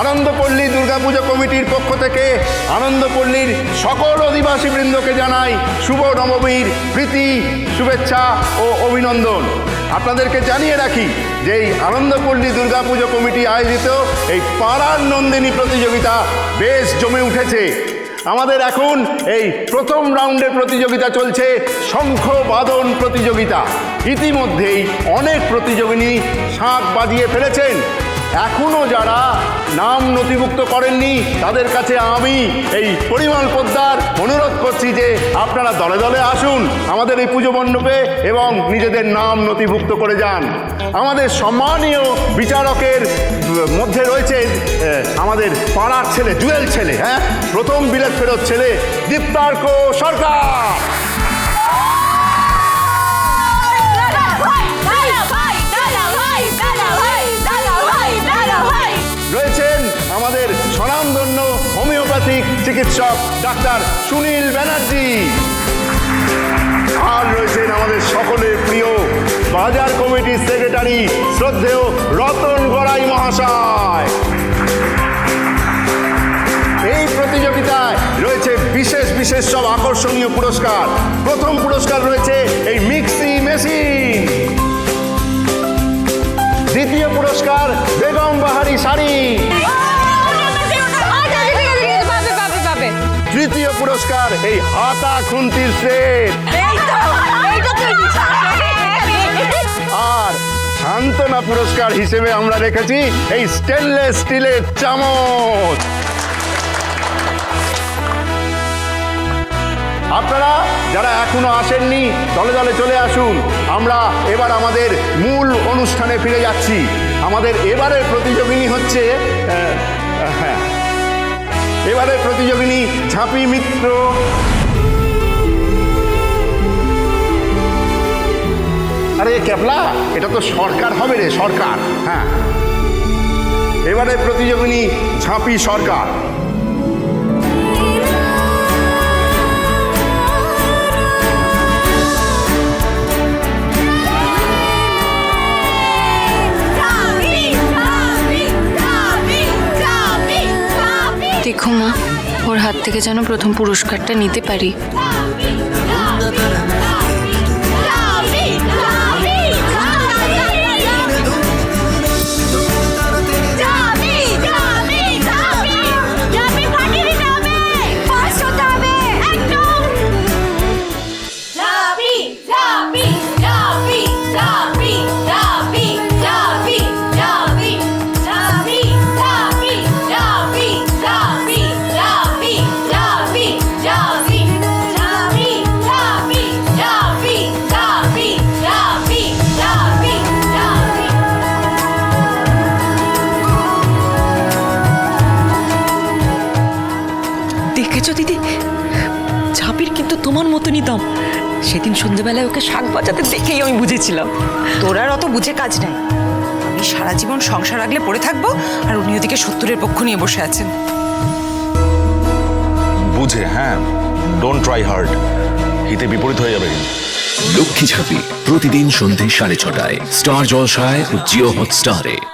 আনন্দপল্লী দুর্গাপুজো কমিটির পক্ষ থেকে আনন্দপল্লীর সকল অধিবাসী বৃন্দকে জানাই শুভ নবমীর প্রীতি, শুভেচ্ছা ও অভিনন্দন। আপনাদেরকে জানিয়ে রাখি যে এই আনন্দপল্লী দুর্গাপুজো কমিটি আয়োজিত এই পাড়ার নন্দিনী প্রতিযোগিতা বেশ জমে উঠেছে। আমাদের এখন এই প্রথম রাউন্ডের প্রতিযোগিতা চলছে শঙ্খ বাদন প্রতিযোগিতা। ইতিমধ্যেই অনেক প্রতিযোগিনী শাঁখ বাজিয়ে ফেলেছেন। এখনও যারা নাম নথিভুক্ত করেননি, তাদের কাছে আমি এই পরিমল পোদ্দার অনুরোধ করছি যে আপনারা দলে দলে আসুন আমাদের এই পুজো মণ্ডপে এবং নিজেদের নাম নথিভুক্ত করে যান। আমাদের সম্মানীয় বিচারকের মধ্যে রয়েছে আমাদের পাড়ার ছেলে, জুয়েল ছেলে হ্যাঁ? প্রথম বিলেত ফেরত ছেলে, দীপ্তার্ক সরকার। চিকিৎসক ডাক্তার সুনীল ব্যানার্জি। আর রয়েছেন আমাদের সকলের প্রিয় বাজার কমিটির সেক্রেটারি শ্রদ্ধেয় রতন গড়াই মহাশয়। এই প্রতিযোগিতায় রয়েছে বিশেষ বিশেষ সব আকর্ষণীয় পুরস্কার। প্রথম পুরস্কার রয়েছে এই মিক্সি মেশিন। দ্বিতীয় পুরস্কার বেগম বাহারি শাড়ি। পুরস্কার এই হাতা খুন্তির সেট। আর সান্ত্বনা পুরস্কার হিসেবে আমরা রেখেছি এই স্টেনলেস স্টিলের চামচ। আপনারা যারা এখনও আসেননি দলে দলে চলে আসুন। আমরা এবার আমাদের মূল অনুষ্ঠানে ফিরে যাচ্ছি। আমাদের এবারের প্রতিযোগিনী হচ্ছে হ্যাঁ এবারের প্রতিযোগিনী ঝাঁপি মিত্র। আরে ক্যাপলা এটা তো সরকার হবে রে, সরকার। হ্যাঁ। এবারে প্রতিযোগিনী ঝাঁপি সরকার। দেখো মা ওর হাত থেকে যেন প্রথম পুরস্কারটা নিতে পারি। তোমার মতনই দাম। সেদিন সন্ধ্যেবেলায় ওকে শাক বাজাতে দেখেই আমি বুঝেছিলাম। তোর আর অত বুঝে কাজ নাই। আমি সারা জীবন সংসার আগলে পড়ে থাকব আর উনি ওদিকে সত্তরের পক্ষ নিয়ে বসে আছেন। বুঝে হ্যাঁ। ডোন্ট ট্রাই হার্ড হিতে বিপরীত হয়ে যাবে। লক্ষ্মী ঝাঁপি প্রতিদিন সন্ধে সাড়ে ছটায়। স্টার জলসায় ও জিও হটস্টারে।